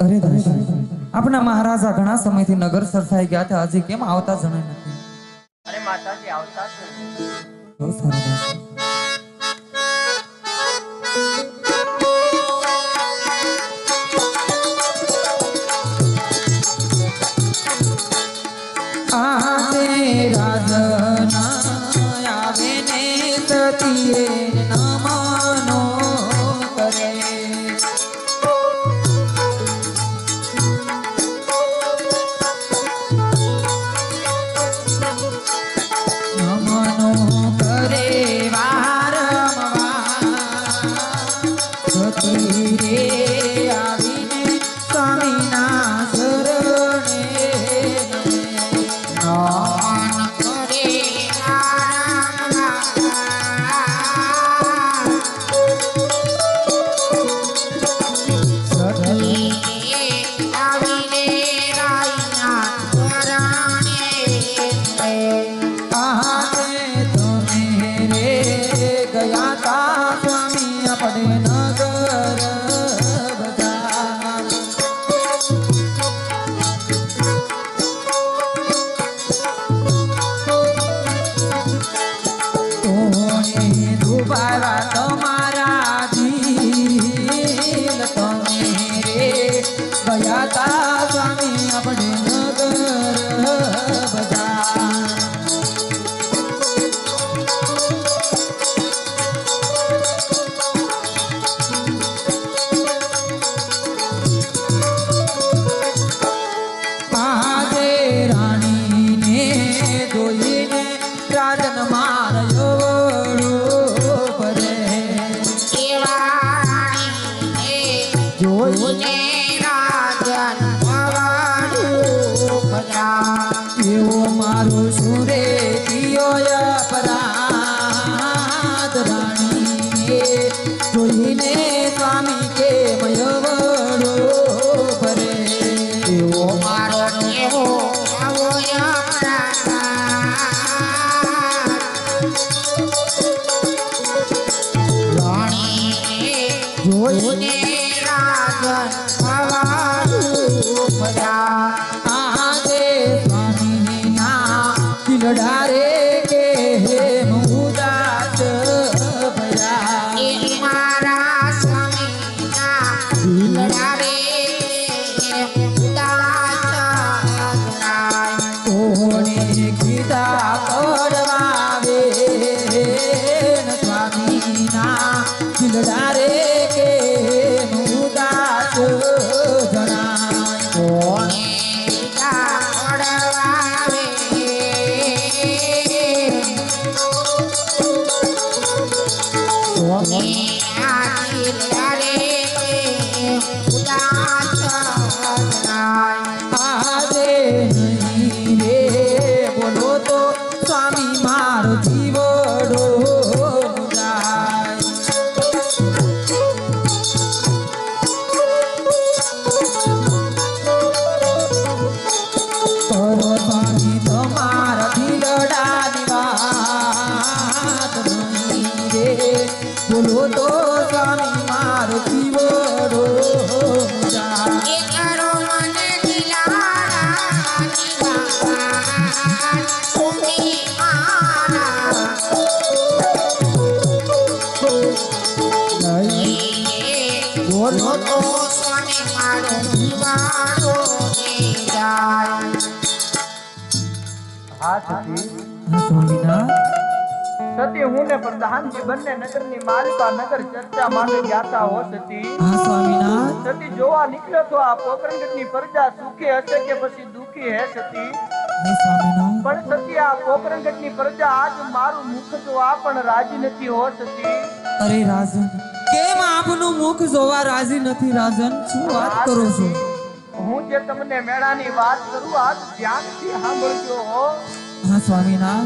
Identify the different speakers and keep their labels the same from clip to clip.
Speaker 1: અરે આપણા મહારાજા ઘણા સમયથી નગર સરસાઈ ગયા હતા. હજી કેમ આવતા જણાય નથી?
Speaker 2: અરે માતાજી આવતા છે
Speaker 1: બહુ સારું રાજના આવે ને સતીએ અપરાધ રાણીને જોઈને સ્વામી કે મયવડો પરે એવો
Speaker 3: મારો કેવો આવો
Speaker 1: જોઈને આજે સ્વામીના કિલડા બોલો તો સ્વામી મારો જાય.
Speaker 2: હા સતી
Speaker 1: હા સ્વામીના.
Speaker 2: સતી હું ને પ્રધાનજી બંને નગરની માલિકા નગર ચર્ચા માટે ગયા હો સતી.
Speaker 1: હા સ્વામીના.
Speaker 2: સતી જોવા નીકળ્યો તો આ પોકરણગઢની પ્રજા સુખી હશે કે પછી દુખી હે સતી? પણ સતી આ પોકરણગઢની પ્રજા આજ મારું મુખ જોવા પણ રાજી નથી હો સતી.
Speaker 1: અરે રાજન કેમ આપનું મુખ જોવા રાજી નથી રાજન? શું વાત કરો છો?
Speaker 2: હું જે તમને મેળાની વાત કરું આજ ધ્યાનથી સાંભળજો હો.
Speaker 1: હા સ્વામીના.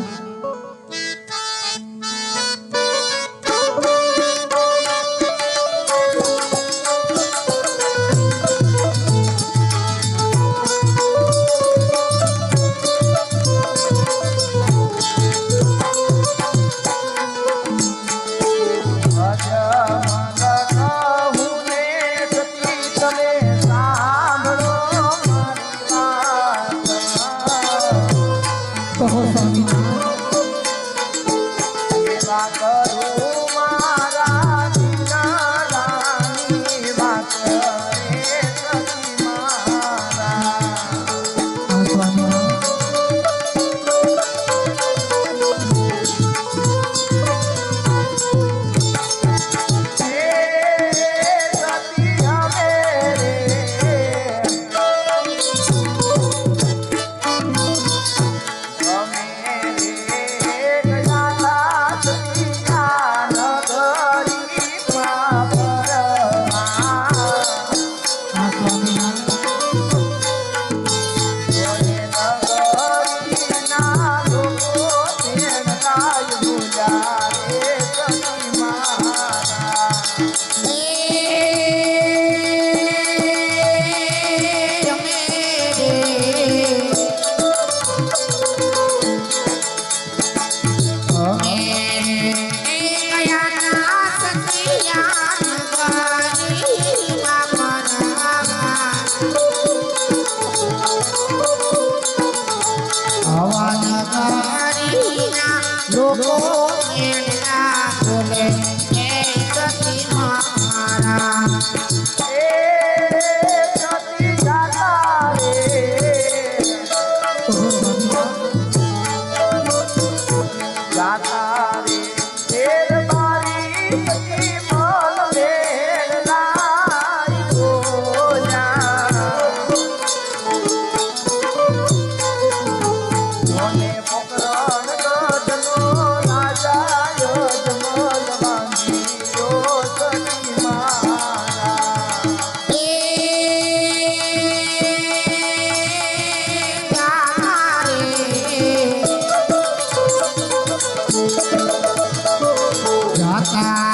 Speaker 3: એ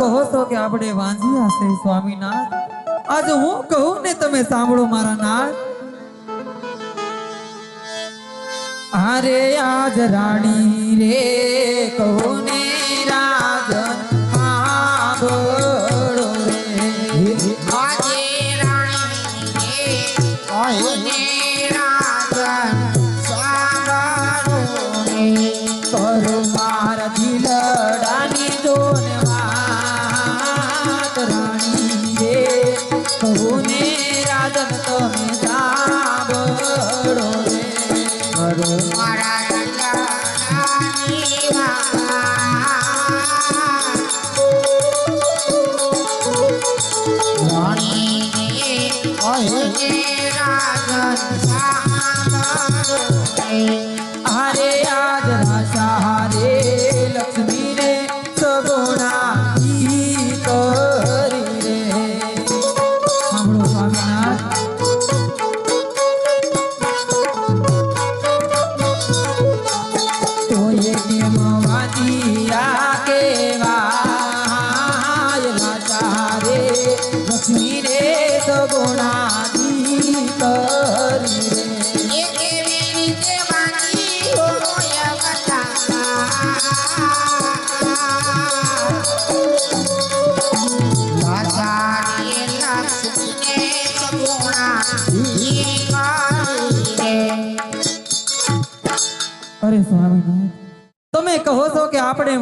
Speaker 1: કહો છો કે આપણે વાંઝિયા છે સ્વામીનાથ આજ હું કહું ને તમે સાંભળો મારા નાથ અરે આજ રાણી રે કહો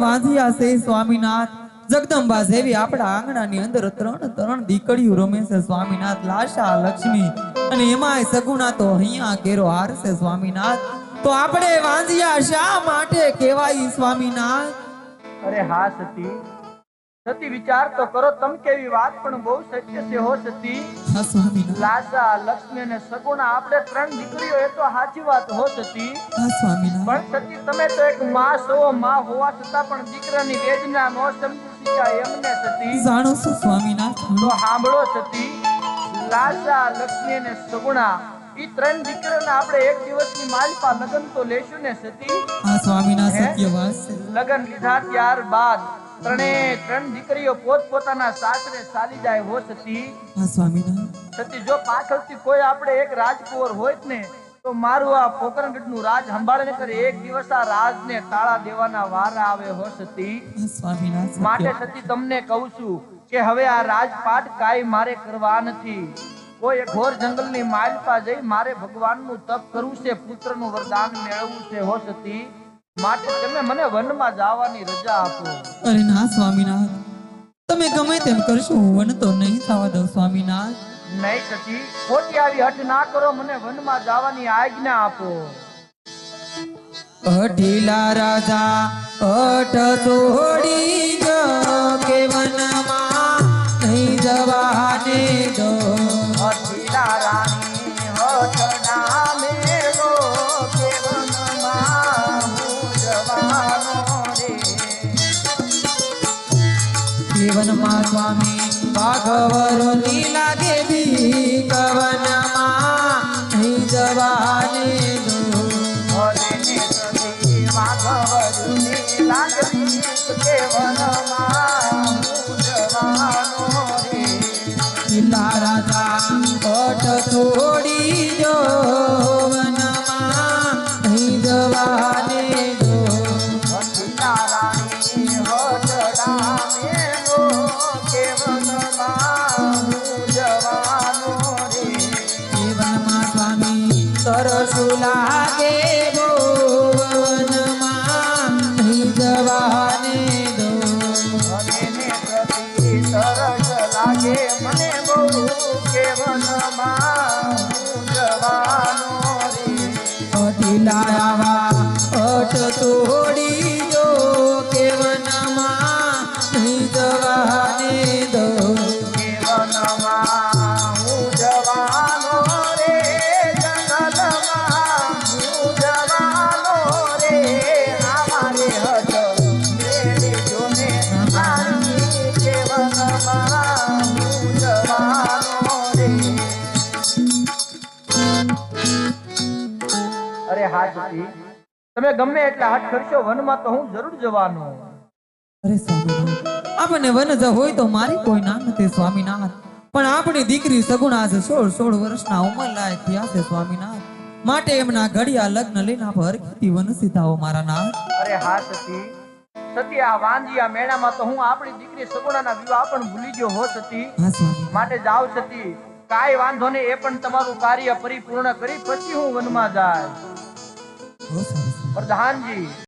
Speaker 1: વાંધિયા છે સ્વામીનાથ. જગદંબા જેવી આપણા આંગણાની અંદર ત્રણ ત્રણ દીકરીઓ રમે છે સ્વામીનાથ લાશા લક્ષ્મી. અને એમાંય સગુણા તો અહીંયા કેરો હાર છે સ્વામીનાથ. તો આપણે વાંધિયા શા માટે કહેવાય સ્વામીનાથ?
Speaker 2: અરે હા સતી સતી વિચાર તો કરો તમ કેવી વાત પણ બહુ સત્ય છે હો સતી. લાસા લક્ષ્મી અને સગુણા આપણે ત્રણ દીકરીઓ એ તો સાચી વાત હો સતી. પણ સતી તમે તો એક માં છો માં હોવા છતાં પણ દીકરાની વેદના નો સમજી શક્યા એમને સતી.
Speaker 1: જાણો છો સ્વામીનાથ
Speaker 2: તો સાંભળો સતી. લાસા લક્ષ્મી અને સગુણા ઈ ત્રણ દીકરાને આપણે એક દિવસની માલપા લગન તો લેશું ને સતી.
Speaker 1: હા સ્વામીના સત્ય વાત
Speaker 2: લગન લીધા ત્યાર બાદ ત્રણે ત્રણ દીકરીઓ પોતપોતાના સાસરે ચાલી જાય હો સતી સતી જો પાછળથી કોઈ આપણે એક રાજકુંવર હોય ને તો મારું આ પોકરણગઢનું રાજ સંભાળે કરે એક દિવસ આ રાજને તાળા દેવાના વારા આવે હો સતી માટે સતી તમને કહું છું કે હવે આ રાજપાટ કાઈ મારે કરવા નથી. કોઈ ઘોર જંગલની માલપા જઈ મારે ભગવાનનું તપ કરવું છે પુત્રનું વરદાન મેળવવું છે હો સતી માટે તમે મને વનમાં જવાની રજા આપો.
Speaker 1: અરે ના સ્વામીનાથ. તમે ગમે તેમ કરશો વન તો નહીં થવા દઉં સ્વામીનાથ.
Speaker 2: નહીં સતી ખોટી આવી હઠ ના કરો મને વનમાં જવાની આજ્ઞા આપો.
Speaker 1: અઢીલા રાજા અઠ છોડી
Speaker 2: I'm not Kavaruni.
Speaker 1: જીવનમાં સ્વામી સરસુ લાગે.
Speaker 2: તમે ગમે એટલા હાથ કરશો વનમાં તો હું જરૂર જવાનો.
Speaker 1: અરે સ્વામીનાથ આપણને વન જ હોય તો મારી કોઈ ના નથી સ્વામિનાથ પણ આપણી દીકરી સગુણા છે સોળ સોળ વર્ષના ઉંમર લાયક થયા છે સ્વામિનાથ માટે એમના ઘડિયા લગ્ન લઈને આપ હરખીતી વન સીધાઓ મારા નાથ.
Speaker 2: અરે હા સતી. સતી આ વાંજી આ મેળામાં તો હું આપણી દીકરી સગુણાના વિવાહ પણ ભૂલી ગયો હો સતી.
Speaker 1: હા સ્વામી
Speaker 2: માટે જાવ સતી. કાઈ વાંધો નહીં એ પણ તમારું કાર્ય પરિપૂર્ણ કરી પછી હું વનમાં જાય. પ્રધાનજી.